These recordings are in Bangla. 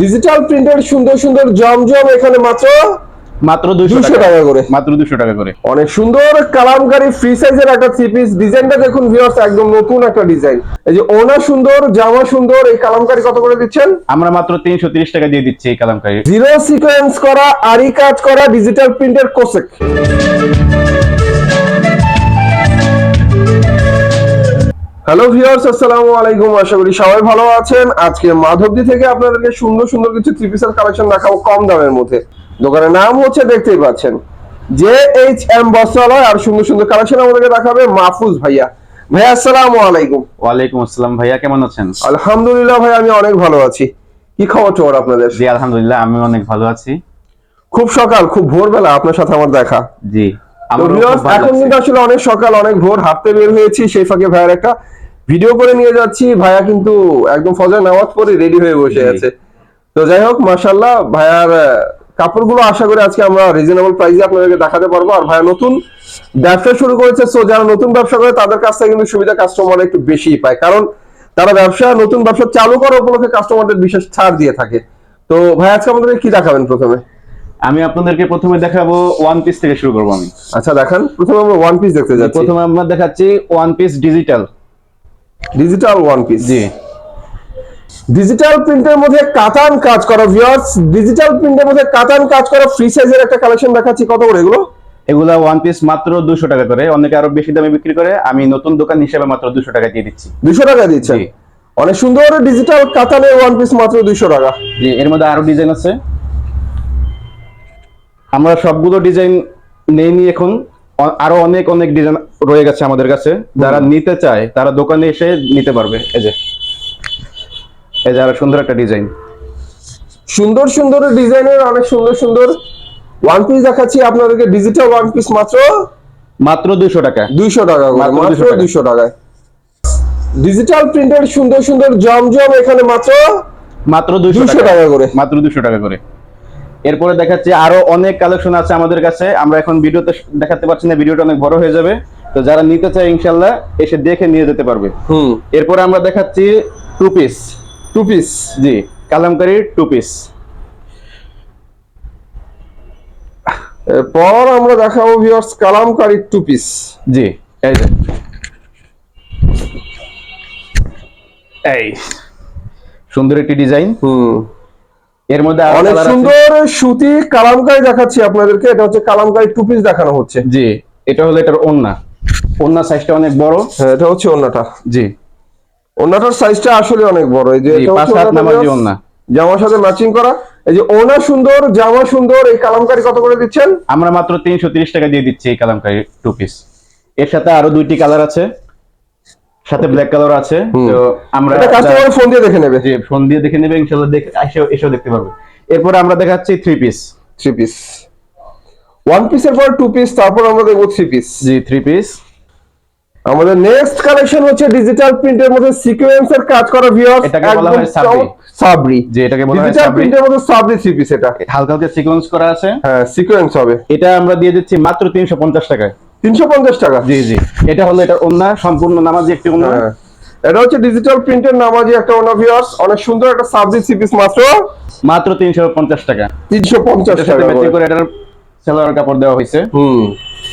ডিজিটাল প্রিন্টের সুন্দর সুন্দর জমজম এখানে মাত্র মাত্র 200 টাকা। করে। মাত্র দুশো টাকা করে। অনেক সুন্দর কালামকারী ফ্রি সাইজের একটা থ্রি পিস ডিজাইনটা দেখুন ভিউয়ার্স একদম নতুন একটা ডিজাইন এই যে ওনা সুন্দর জামা সুন্দর এই কালামকারী কত করে দিচ্ছেন? আমরা মাত্র তিনশো তিরিশ টাকা দিয়ে দিচ্ছি এই কালামকারি। জিরো সিকোয়েন্স করা আরি কাজ করা ডিজিটাল প্রিন্টের কোসেক হ্যালো ভিউয়ার্স আসসালামু আলাইকুম। আশা করি সবাই ভালো আছেন। আজকে মাধবদী থেকে আপনাদেরকে সুন্দর সুন্দর কিছু থ্রি পিসের কালেকশন দেখাবো কম দামের মধ্যে। দোকানের নাম হচ্ছে দেখতেই পাচ্ছেন। জে এইচ এম বস্ত্রালয় আর সুন্দর সুন্দর কালেকশন আমাদেরকে দেখাবে মাহফুজ ভাইয়া। ভাইয়া আসসালামু আলাইকুম। ওয়ালাইকুম আসসালাম ভাইয়া কেমন আছেন? আলহামদুলিল্লাহ ভাই আমি অনেক ভালো আছি। কি খবর টবর আপনাদের? জি আলহামদুলিল্লাহ আমি অনেক ভালো আছি। খুব সকাল খুব ভোরবেলা আপনার সাথে আমার দেখা। জি। এখন কিন্তু আসলে অনেক সকাল অনেক ভোর হাঁটতে বের হয়েছি সেই ফাঁকে ভাইয়ার একটা ভিডিও করে নিয়ে যাচ্ছি। ভাইয়া কিন্তু একদম ফজর নামাজ পড়ে রেডি হয়ে বসে আছে। তো যাই হোক মাশাল্লাহ ভাইয়ার কাপড়গুলো আশা করি আজকে আমরা রিজনেবল প্রাইসে আপনাদেরকে দেখাতে পারব। আর ভাইয়া নতুন ব্যবসা শুরু করেছে সো যারা নতুন ব্যবসা করে তাদের কাছ থেকে কিন্তু সুবিধা কাস্টমার একটু বেশি পায়। কারণ তারা ব্যবসা নতুন ব্যবসা চালু করার উপলক্ষে কাস্টমারদের বিশেষ ছাড় দিয়ে থাকে। তো ভাই আজকে আমাদেরকে কি দেখাবেন প্রথমে? আমি আপনাদেরকে প্রথমে দেখাবো ওয়ান পিস থেকে শুরু করব আমি। আচ্ছা দেখান। প্রথমে আমরা ওয়ান পিস দেখতে যাচ্ছি। প্রথমে আমরা দেখাচ্ছি one piece digital digital one piece জি। ডিজিটাল প্রিন্টের মধ্যে কাতান কাজ করা ভিউয়ার্স ডিজিটাল প্রিন্টের মধ্যে কাতান কাজ করা ফ্রি সাইজের একটা কালেকশন দেখাচ্ছি। কত করে এগুলো? এগুলা ওয়ান পিস মাত্র দুশো টাকা করে। অনেকে আরও বেশি দামে বিক্রি করে। আমি নতুন দোকান হিসেবে মাত্র দুশো টাকা দিয়ে দিচ্ছি। দুশো টাকা দিচ্ছেন? অনেক সুন্দর ডিজিটাল কাতানের ওয়ান পিস মাত্র দুইশো টাকা। জি এর মধ্যে আরও ডিজাইন আছে। আমরা সবগুলো ডিজাইন নেইনি এখন। আরও অনেক অনেক ডিজাইন রয়ে গেছে আমাদের কাছে। যারা নিতে চায় তারা দোকানে এসে নিতে পারবে। এই যে। এই যে আরও সুন্দর একটা ডিজাইন সুন্দর সুন্দর ডিজাইনের অনেক সুন্দর সুন্দর ওয়ান পিস দেখাচ্ছি আপনাদেরকে। ডিজিটাল ওয়ান পিস মাত্র? মাত্র দুশো টাকা। দুইশো টাকা মাত্র মাত্র 200 টাকা। দুইশো টাকায়। ডিজিটাল প্রিন্টের সুন্দর সুন্দর জমজম এখানে মাত্র? মাত্র 200 টাকা। করে। মাত্র দুশো টাকা করে। এরপরে দেখাচ্ছি আরও অনেক কালেকশন আছে আমাদের কাছে। আমরা এখন ভিডিওতে দেখাতে পারছি না ভিডিওটা অনেক বড় হয়ে যাবে। তো যারা নিতে চায় ইনশাল্লাহ এসে দেখে নিয়ে যেতে পারবে। হুম। এরপরে আমরা দেখাচ্ছি টু পিস টু পিস জি কালামকারি টু পিস এরপর আমরা দেখাবো ভিউয়ার্স কালামকারী টু পিস জি এই যে। এই। সুন্দর একটি ডিজাইন হুম। এর মধ্যে অনেক সুন্দর সুতি কালামকারী দেখাচ্ছি আপনাদেরকে। এটা হচ্ছে কালামকারী টু পিস দেখানো হচ্ছে। জি এটা হলো এটার ওন্না ওন্না সাইজটা অনেক বড়। হ্যাঁ এটা হচ্ছে ওন্নাটা জি। ওন্নাটার সাইজটা আসলে অনেক বড়। এই যে এটা হচ্ছে। ওন্না। জামার সাথে ম্যাচিং করা। এই যে ওনা সুন্দর জামা সুন্দর এই কালামকারী কত করে দিচ্ছেন? আমরা মাত্র তিনশো তিরিশ টাকা দিয়ে দিচ্ছি এই কালামকারি টু পিস এর সাথে আরও দুইটি কালার আছে। সাথে ব্ল্যাক কালার আছে তো আমরা এটা কাস্টমার ফোন দিয়ে দেখে নেবে। যে ফোন দিয়ে দেখে নেবে ইনশাল্লাহ দেখে এসেও দেখতে পারবে। এরপরে আমরা দেখাচ্ছি three piece three piece one পিসের পর টু পিস তারপর আমরা দেখব থ্রি পিস জি থ্রি পিস আমাদের নেক্সট কালেকশন হচ্ছে ডিজিটাল প্রিন্টের মধ্যে সিকোয়েন্সের কাজ করা ভিউয়ার্স এটাকে বলা হয় সাবরি। সাবরি যে এটাকে বলা হয় ডিজিটাল সাবরি। প্রিন্টের মধ্যে সাবরি থ্রি পিস এটা। হালকা হালকা সিকোয়েন্স করা আছে। হ্যাঁ সিকোয়েন্স হবে। এটা আমরা দিয়ে দিচ্ছি মাত্র তিনশো পঞ্চাশ টাকায়। তিনশো পঞ্চাশ টাকা। জি জি। এটা হলো এটা ওন্না সম্পূর্ণ নামাজি একটি ওন্না হ্যাঁ। এটা হচ্ছে ডিজিটাল প্রিন্টের নামাজি একটা ওনা ভিউয়ার্স অনেক সুন্দর একটা সাবজি থ্রি পিস মাত্র। মাত্র তিনশো পঞ্চাশ টাকা। তিনশো পঞ্চাশ এটার সাথে টাকা ম্যাচিং করে। এটার সেলোয়ার কাপড় দেওয়া হয়েছে। হুম।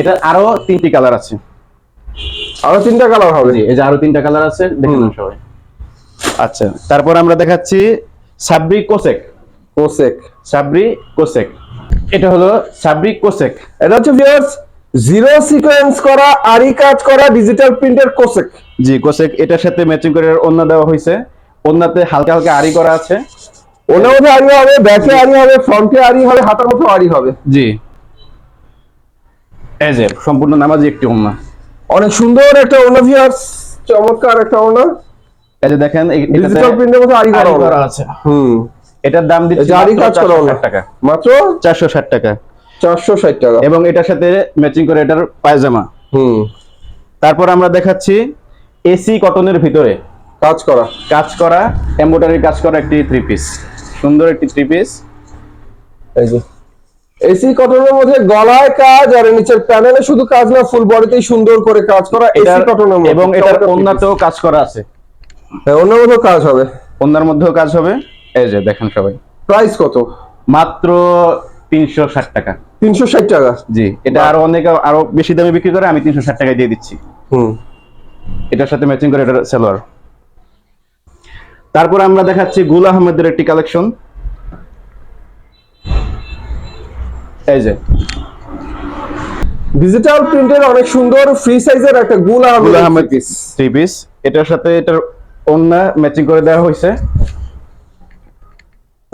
এটা আরও তিনটি কালার আছে। আরও তিনটা কালার হবে। জি এই যে আরও তিনটা কালার আছে দেখে হুম। নিন সবাই। আচ্ছা তারপর আমরা দেখাচ্ছি সাবরি কোসেক। কোসেক। সাবরি কোসেক। এটা হলো সাবরি কোসেক। এটা হচ্ছে ভিউয়ার্স জিরো সিকোয়েন্স করা আরি কাজ করা ডিজিটাল প্রিন্টের কোসেক। জি কোসেক এটার সাথে ম্যাচিং করে অন্য দেওয়া হয়েছে অন্যতে হালকা হালকা আরি করা আছে। ওনার মধ্যে আরি হবে ব্যাকে আরি হবে ফ্রন্টে আরি হবে হাতার মধ্যে আরি হবে। জি। এই যে সম্পূর্ণ নামাজি একটি অন্য অনেক সুন্দর একটা ওনা ভিউয়ার্স চমৎকার একটা ওনা এই যে দেখেন ডিজিটাল প্রিন্টের মধ্যে আরি করা আছে। হুম। এটার দাম দিচ্ছি আরি কাজ করা 460 টাকা। মাত্র? চারশো ষাট টাকা। চারশো ষাট টাকা। এবং এটার সাথে ম্যাচিং করে এটার পায়জামা। হুম। তারপর আমরা দেখাচ্ছি এসি কটনের ভিতরে। কাজ করা। কাজ করা এমব্রয়ডারি কাজ করা একটি থ্রি পিস সুন্দর একটি থ্রি পিস এই যে। এসি কটনের মধ্যে গলায় কাজ আর নিচের প্যানেলে শুধু কাজ না ফুল বডিতেই সুন্দর করে কাজ করা এসি কটনের মধ্যে। এবং এটার চমৎকার কাজ করা আছে। হ্যাঁ অন্য মধ্যে কাজ হবে। অন্যার মধ্যেও কাজ হবে। এই যে দেখেন সবাই। প্রাইস কত? মাত্র তিনশো ষাট টাকা। তিনশো ষাট টাকা। জি এটা আরও অনেক আরও বেশি দামে বিক্রি করে আমি তিনশো ষাট টাকায় দিয়ে দিচ্ছি। হুম। এটার সাথে ম্যাচিং করে এটা সালোয়ার তারপর আমরা দেখাচ্ছি গুল আহমেদের একটি কালেকশন এই যে। ডিজিটাল প্রিন্টের অনেক সুন্দর ফ্রি সাইজের একটা গুল আহমেদ পিস থ্রি পিস এটার সাথে এটার অন্য ম্যাচিং করে দেওয়া হয়েছে।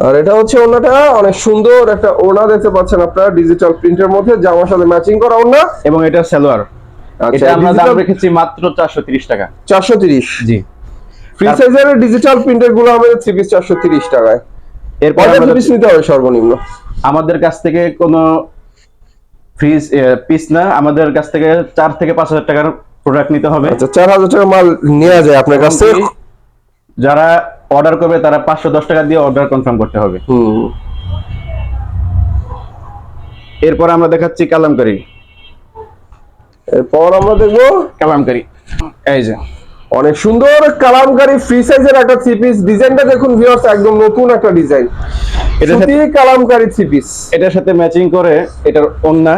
আর এটা হচ্ছে ওড়নাটা অনেক সুন্দর একটা ওড়না দেখতে পাচ্ছেন আপনারা ডিজিটাল প্রিন্টের মধ্যে জামার সাথে ম্যাচিং করা ওড়না। এবং এটা সালোয়ার। আচ্ছা, এটা আমরা দাম রেখেছি মাত্র চারশো তিরিশ টাকা। চারশো তিরিশ। জি। ফ্রি সাইজের ডিজিটাল প্রিন্টেরগুলো আমাদের থ্রি পিস চারশো তিরিশ টাকায়। এরপর আমরা পিস নিতে হবে সর্বনিম্ন? আমাদের কাছ থেকে কোনো ফ্রিজ পিস না আমাদের কাছ থেকে চার থেকে পাঁচ হাজার টাকার প্রোডাক্ট নিতে হবে। আচ্ছা চার হাজার টাকা মাল নেওয়া যায় আপনার কাছ থেকে? যারা অর্ডার করবে তারা পাঁচশো দশ টাকা দিয়ে অর্ডার কনফার্ম করতে হবে। এরপর আমরা দেখাচ্ছি কালামকারি। এরপর আমরা দেখব কালামকারি। এই যে। অনেক সুন্দর কালামকারী ফ্রি সাইজের একটা থ্রি পিস ডিজাইনটা দেখুন ভিউয়ার্স একদম নতুন একটা ডিজাইন এটা সাথে- কালামকারী থ্রি পিস এটার সাথে ম্যাচিং করে এটার ওন্না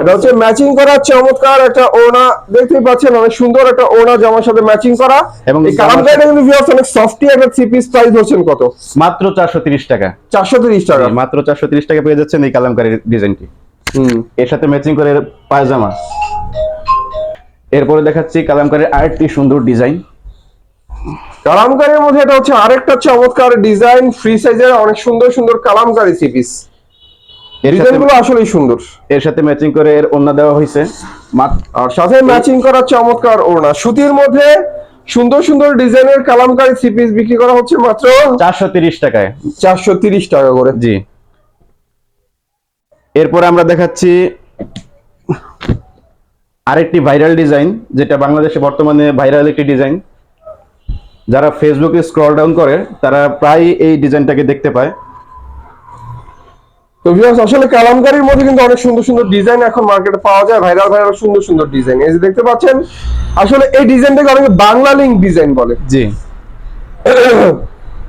এটা হচ্ছে ম্যাচিং করা চমৎকার একটা ওড়না দেখতেই পাচ্ছেন অনেক সুন্দর একটা ওড়না জামার সাথে ম্যাচিং করা। এবং এই কালামকারীটা কিন্তু ভিউয়ার্স অনেক সফটি একটা থ্রি পিস প্রাইস কত? মাত্র চারশো তিরিশ টাকা। চারশো তিরিশ টাকা। মাত্র চারশো তিরিশ টাকা পেয়ে যাচ্ছেন এই কালামকারির ডিজাইনটি। হুম। এর সাথে ম্যাচিং করে পায়জামা। এরপরে দেখাচ্ছি কালামকারির আরেকটি সুন্দর ডিজাইন। কালামকারীর মধ্যে এটা হচ্ছে আরেকটা চমৎকার ডিজাইন ফ্রি সাইজের অনেক সুন্দর সুন্দর কালামকারী থ্রি পিস এর সাথে ডিজাইনগুলো আসলেই সুন্দর। এর সাথে ম্যাচিং করে এর ওন্না দেওয়া হয়েছে। আর সাথে ম্যাচিং করা চমৎকার ওড়না। সুতির মধ্যে সুন্দর সুন্দর ডিজাইনের কালামকারী থ্রি পিস বিক্রি করা হচ্ছে মাত্র চারশো তিরিশ টাকায়। চারশো তিরিশ টাকা করে। জি। এরপর আমরা দেখাচ্ছি আরেকটি ভাইরাল ডিজাইন যেটা বাংলাদেশে বর্তমানে ভাইরাল একটি ডিজাইন যারা ফেসবুকে স্ক্রল ডাউন করে তারা প্রায় এই ডিজাইনটাকে দেখতে পায়। তো ভিউয়ার্স আসলে কালামকারীর মধ্যে কিন্তু অনেক সুন্দর সুন্দর ডিজাইন এখন মার্কেটে পাওয়া যায়। ভাইরাল ভাইরাল সুন্দর সুন্দর ডিজাইন এই যে দেখতে পাচ্ছেন আসলে এই ডিজাইনটাকে অনেকে বাংলা লিঙ্ক ডিজাইন বলে। জি।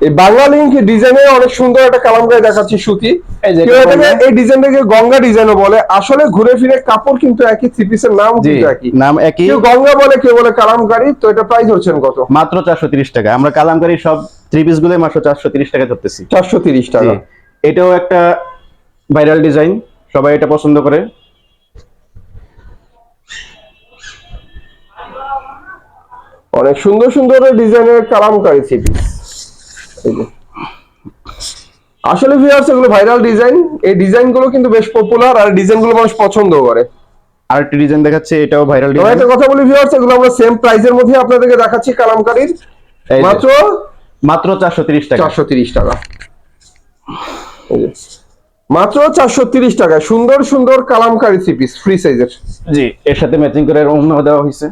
এই বাংলা লিঙ্ক ডিজাইনে অনেক সুন্দর একটা কালামকারী দেখাচ্ছি সুতি। এই ডিজাইনটাকে গঙ্গা ডিজাইনও বলে। আসলে ঘুরে ফিরে কাপড় কিন্তু একই থ্রি পিসের নাম কিন্তু একই। নাম একই। কেউ গঙ্গা বলে কেউ বলে কালামকারী তো এটা প্রাইস হচ্ছেন কত? মাত্র চারশো তিরিশ টাকা। আমরা কালামকারি সব থ্রি পিসগুলো মাত্র চারশো তিরিশ টাকা ধরতেছি। চারশো তিরিশ টাকা। এটাও একটা ভাইরাল ডিজাইন সবাই এটা পছন্দ করে। অনেক সুন্দর সুন্দর ডিজাইনের কালামকারী থ্রি আসলে ভিউয়ার্স এগুলো ভাইরাল ডিজাইন এই ডিজাইনগুলো কিন্তু বেশ পপুলার আর ডিজাইনগুলো মানুষ পছন্দ করে। আরেকটি ডিজাইন দেখাচ্ছে এটাও ভাইরাল ডিজাইন একটা কথা বলি ভিউয়ার্স এগুলো আমরা সেম প্রাইসের মধ্যে আপনাদেরকে দেখাচ্ছি কালামকারীর। মাত্র মাত্র চারশো তিরিশ টাকা। চারশো তিরিশ টাকা। এই যে। মাত্র চারশো তিরিশ টাকা সুন্দর সুন্দর কালামকারী থ্রি পিস ফ্রি সাইজের জি এর সাথে ম্যাচিং করে অন্য দেওয়া হয়েছে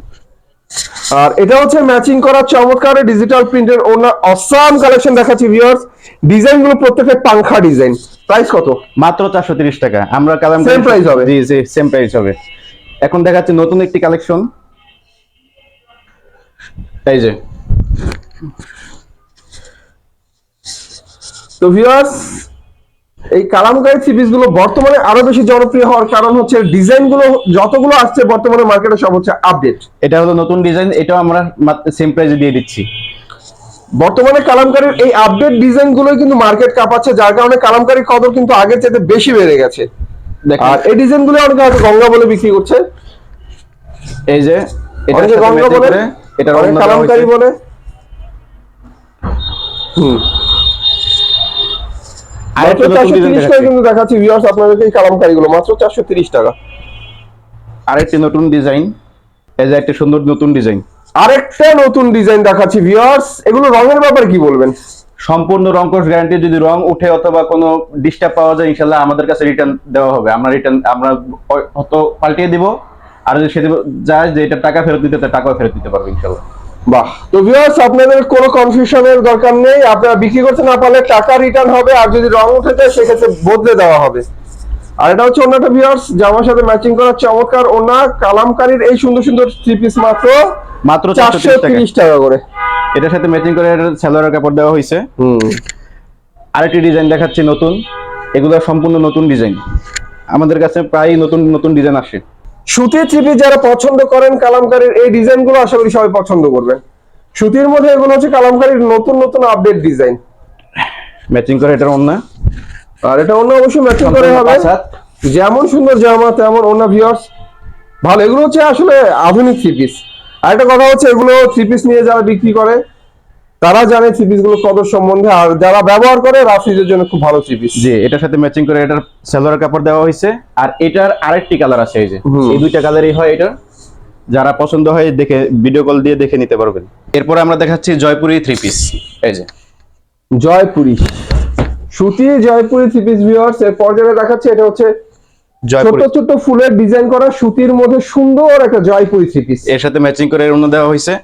আর এটা হচ্ছে ম্যাচিং করা চমৎকার ডিজিটাল প্রিন্টের ওনা অসাম কালেকশন দেখাচ্ছি ভিউয়ার্স ডিজাইনগুলো প্রত্যেকটা পাংখা ডিজাইন প্রাইস কত? মাত্র চারশো তিরিশ টাকা। আমরা কালাম Same price হবে? জি জি সেম প্রাইস হবে। এখন দেখাচ্ছে নতুন একটি কালেকশন এই যে। তো ভিউয়ার্স এই কালামকারী থ্রি পিসগুলো বর্তমানে আরও বেশি জনপ্রিয় হওয়ার কারণ হচ্ছে ডিজাইনগুলো যতগুলো আসছে বর্তমানে মার্কেটে সব হচ্ছে আপডেট। এটা হলো নতুন ডিজাইন এটাও আমরা সেম প্রাইসে দিয়ে দিচ্ছি। বর্তমানে কালামকারীর এই আপডেট ডিজাইন গুলোই কিন্তু মার্কেট কাঁপাচ্ছে যার কারণে কালামকারীর কদর কিন্তু আগের চাইতে বেশি বেড়ে গেছে। আর এই ডিজাইনগুলো অনেকে হয়তো গঙ্গা বলে বিক্রি করছে। এই যে এটা গঙ্গা বলে দেওয়া কালামকারী বলে। হুম। মাত্র নতুন চারশো ডিজাইন তিরিশ টাকা কিন্তু দেখাচ্ছি ভিউয়ার্স আপনাদেরকে এই কালামকারী মাত্র চারশো তিরিশ টাকা। আরেকটি নতুন ডিজাইন এই যে একটা সুন্দর নতুন ডিজাইন আরেকটা নতুন ডিজাইন দেখাচ্ছি ভিউয়ার্স এগুলো রঙের ব্যাপারে কি বলবেন? সম্পূর্ণ রং কোর্স গ্যারান্টি যদি রং উঠে অথবা কোনো ডিস্টার্ব পাওয়া যায় ইনশাল্লাহ আমাদের কাছে রিটার্ন দেওয়া হবে। আমরা রিটার্ন আমরা হয়তো পাল্টিয়ে দিব আর যদি সেদিন যায় যে এটা টাকা ফেরত দিতে টাকাও ফেরত দিতে পারবে ইনশাল্লাহ। বাহ। তো ভিউয়ার্স আপনাদের কোনো কনফিউশনের দরকার নেই। আপনারা বিক্রি করতে না পারলে টাকা রিটার্ন হবে আর যদি রং উঠে যায় সেক্ষেত্রে বদলে দেওয়া হবে। আর এটা হচ্ছে অন্যটা ভিউয়ার্স জামার সাথে ম্যাচিং করা চমৎকার ওনা কালামকারীর এই সুন্দর সুন্দর থ্রি পিস মাত্র মাত্র চারশো চারশো টাকা করে। এটার সাথে ম্যাচিং করে সালোয়ারের কাপড় দেওয়া হয়েছে হুম। আরেকটি ডিজাইন দেখাচ্ছি নতুন। এগুলো সম্পূর্ণ নতুন ডিজাইন আমাদের কাছে প্রায় নতুন নতুন ডিজাইন আসে। সুতির থ্রি যারা পছন্দ করেন কালামকারীর এই ডিজাইনগুলো আশা করি সবাই পছন্দ করবেন। সুতির মধ্যে এগুলো হচ্ছে কালামকারীর নতুন নতুন আপডেট ডিজাইন ম্যাচিং করে এটা অন্য আর এটা অন্য অবশ্যই ম্যাচিং করে হবে। যেমন সুন্দর জামা তেমন অন্য ভিউয়ার্স ভালো এগুলো হচ্ছে আসলে আধুনিক থ্রি পিস আর একটা কথা হচ্ছে এগুলো থ্রি পিস নিয়ে যারা বিক্রি করে তারা জানে থ্রি পিসগুলো কত সম্বন্ধে আর যারা ব্যবহার করে রাফিজের জন্য খুব ভালো থ্রি পিস জি এটার সাথে ম্যাচিং করে এটার সেলোয়ার কাপড় দেওয়া হয়েছে আর এটার আরেকটি কালার আছে এই যে। এই দুইটা কালারই হয় এটা। যারা পছন্দ হয় দেখে ভিডিও কল দিয়ে দেখে নিতে পারবেন। এরপর আমরা দেখাচ্ছি জয়পুরি থ্রি পিস এই যে। জয়পুরি। সুতি জয়পুরি থ্রি পিস ভিউয়ার্স এর পর্যায়ে দেখাচ্ছে এটা হচ্ছে ছোট ছোট ফুলের ডিজাইন করা সুতির মধ্যে সুন্দর একটা জয়পুরি থ্রি পিস এর সাথে ম্যাচিং করে এর অন্য দেওয়া হয়েছে।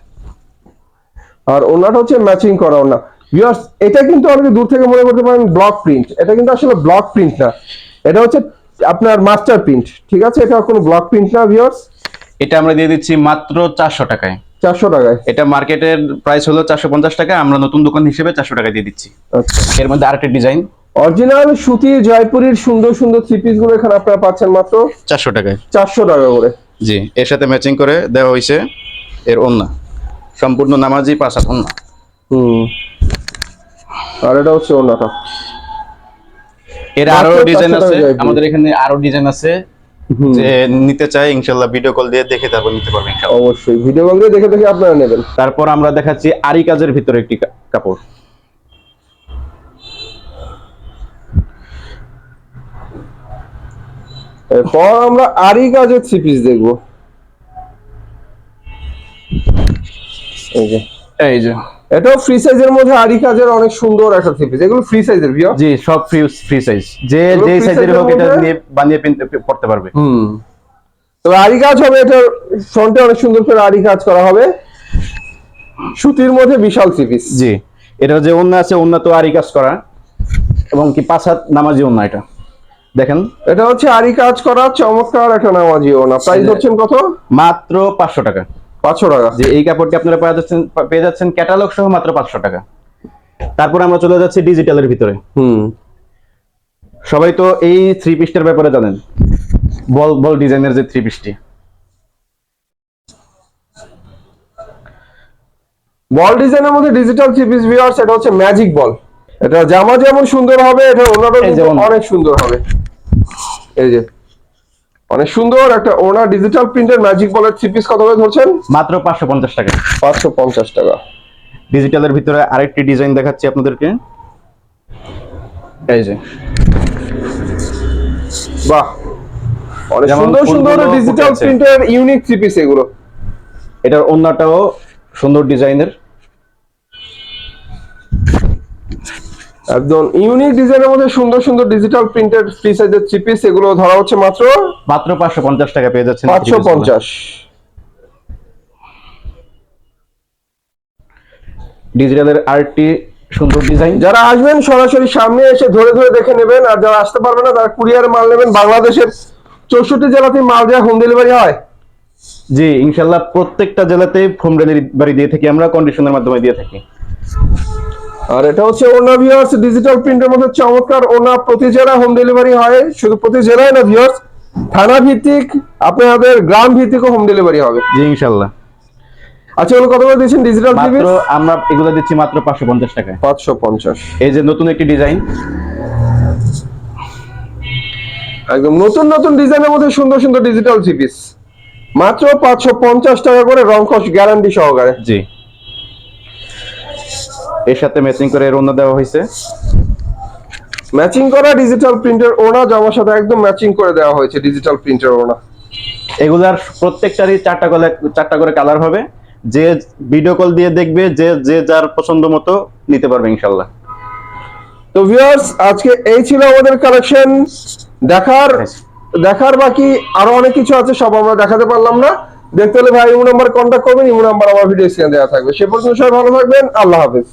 আর ওনাটা হচ্ছে ম্যাচিং করা ওনা। ভিউয়ার্স এটা কিন্তু অনেকে দূর থেকে মনে করতে পারেন ব্লক প্রিন্ট এটা কিন্তু আসলে ব্লক প্রিন্ট না। এটা হচ্ছে আপনার মাস্টার প্রিন্ট ঠিক আছে? এটা কোনো ব্লক প্রিন্ট না ভিউয়ার্স এটা আমরা দিয়ে দিচ্ছি মাত্র চারশো টাকায়। চারশো টাকায়। এটা মার্কেটের প্রাইস হলো চারশো পঞ্চাশ টাকা আমরা নতুন দোকান হিসেবে চারশো টাকা দিয়ে দিচ্ছি। আচ্ছা। এর মধ্যে আরেকটা ডিজাইন অরিজিনাল সুতি জয়পুরের সুন্দর সুন্দর থ্রি পিসগুলো এখানে আপনারা পাচ্ছেন মাত্র চারশো টাকায়। চারশো টাকা করে। জি এর সাথে ম্যাচিং করে দেওয়া হয়েছে এর অন্য সম্পূর্ণ নামাজি পাঁচাত অন্য হুম। আর এটা হচ্ছে ওনাটা এর আরও ডিজাইন আছে। আমাদের এখানে আরও ডিজাইন আছে। যে নিতে চাই ভিডিও কল দিয়ে দেখে তারপর নিতে পারবেন অবশ্যই। ভিডিও কল দিয়ে দেখে দেখে আপনারা নেবেন। তারপর আমরা দেখাচ্ছি আরি কাজের ভিতরে একটি কাপড়। এরপর আমরা আরি কাজের থ্রি পিস দেখব। এই যে। এই যে। এটাও ফ্রি সাইজের মধ্যে আরি কাজের অনেক সুন্দর একটা থ্রি পিস এগুলো ফ্রি সাইজের ভিও? জি সব ফ্রি ফ্রি সাইজ যে যে সাইজের হোক এটা নিয়ে বানিয়ে পড়তে পারবে। হুম। তবে আরি কাজ হবে এটার ফ্রন্টে অনেক সুন্দর করে আরি কাজ করা হবে। সুতির মধ্যে বিশাল থ্রি পিস জি এটা যে অন্য আছে অন্য তো আরি কাজ করা। এবং কি পাঁচ হাত নামাজি অন্য এটা। দেখেন। এটা হচ্ছে আরি কাজ করা চমৎকার একটা নামাজিও না প্রাইস হচ্ছেন কত? মাত্র পাঁচশো টাকা। পাঁচশো টাকা। যে এই কাপড়টি আপনারা পেয়ে যাচ্ছেন পেয়ে যাচ্ছেন ক্যাটালগ সহ মাত্র পাঁচশো টাকা। তারপর আমরা চলে যাচ্ছি ডিজিটালের ভিতরে। হুম। সবাই তো এই থ্রি পিসটার ব্যাপারে জানেন। বল বল ডিজাইনের যে থ্রি পিসটি বল ডিজাইনের মধ্যে ডিজিটাল থ্রি পিস ভিউয়ার্স এটা হচ্ছে ম্যাজিক বল। এটা জামা যেমন সুন্দর হবে এটা ওড়না। অনেক সুন্দর হবে। এই যে অনেক সুন্দর একটা ওনা ডিজিটাল প্রিন্টের ম্যাজিক বলের থ্রি পিস কত করে ধরছেন? মাত্র পাঁচশো পঞ্চাশ টাকা। পাঁচশো পঞ্চাশ টাকা। ডিজিটালের ভিতরে আরেকটি ডিজাইন দেখাচ্ছি আপনাদেরকে। এই যে। বাহ। অনেক সুন্দর সুন্দর ডিজিটাল প্রিন্টের ইউনিক থ্রি পিস এগুলো। এটার অন্যটাও সুন্দর ডিজাইনের একদম ইউনিক ডিজাইনের মধ্যে সুন্দর সুন্দর ডিজিটাল প্রিন্টেড ফ্রি সাইজের থ্রি পিস এগুলো ধরা হচ্ছে মাত্র মাত্র পাঁচশো পঞ্চাশ টাকা পেয়ে যাচ্ছেন এই পাঁচশো three piece গুলো। পঞ্চাশ। ডিজিটালের আরেকটি সুন্দর ডিজাইন যারা আসবেন সরাসরি সামনে এসে ধরে ধরে দেখে নেবেন আর যারা আসতে পারবে না তারা কুরিয়ার মাল নেবেন বাংলাদেশের চৌষট্টি জেলাতে মাল যায় হোম ডেলিভারি হয়। জি ইনশাল্লাহ প্রত্যেকটা জেলাতে হোম ডেলিভারি দিয়ে থাকি আমরা কন্ডিশনের মাধ্যমে দিয়ে থাকি। আর এটা হচ্ছে ওনা ভিউয়ার্স ডিজিটাল প্রিন্টের মধ্যে চমৎকার ওনা প্রতি জেলা হোম ডেলিভারি হয়। শুধু প্রতি জেলায় না ভিউয়ার্স থানা ভিত্তিক আপনাদের গ্রাম ভিত্তিকও হোম ডেলিভারি হবে। জি ইনশাল্লাহ। আচ্ছা এগুলো কত করে দিচ্ছেন ডিজিটাল মাত্র আমরা এগুলো দিচ্ছি মাত্র পাঁচশো পঞ্চাশ টাকায়। পাঁচশো পঞ্চাশ। এই যে নতুন একটি ডিজাইন একদম নতুন নতুন ডিজাইনের মধ্যে সুন্দর সুন্দর ডিজিটাল থ্রি মাত্র পাঁচশো পঞ্চাশ টাকা করে রং কস গ্যারান্টি সহকারে। জি। এর সাথে ম্যাচিং করে এর অন্য দেওয়া হয়েছে। ম্যাচিং করা ডিজিটাল প্রিন্টের ওনা জামার সাথে একদম ম্যাচিং করে দেওয়া হয়েছে ডিজিটাল প্রিন্টের ওনা এগুলার প্রত্যেকটারই চারটা করে চারটা করে কালার হবে। যে ভিডিও কল দিয়ে দেখবে যে যে যার পছন্দ মতো নিতে পারবে ইনশাল্লাহ। তো ভিউয়ার্স আজকে এই ছিল আমাদের কালেকশন দেখার দেখার বাকি আরও অনেক কিছু আছে সব আমরা দেখাতে পারলাম না। দেখতে হলে ভাই ইমো নাম্বার কন্ট্যাক্ট করবেন ইমো নাম্বার আমার ভিডিও স্ক্রিনে দেওয়া থাকবে। সে পর্যন্ত সবাই ভালো থাকবেন আল্লাহ হাফেজ।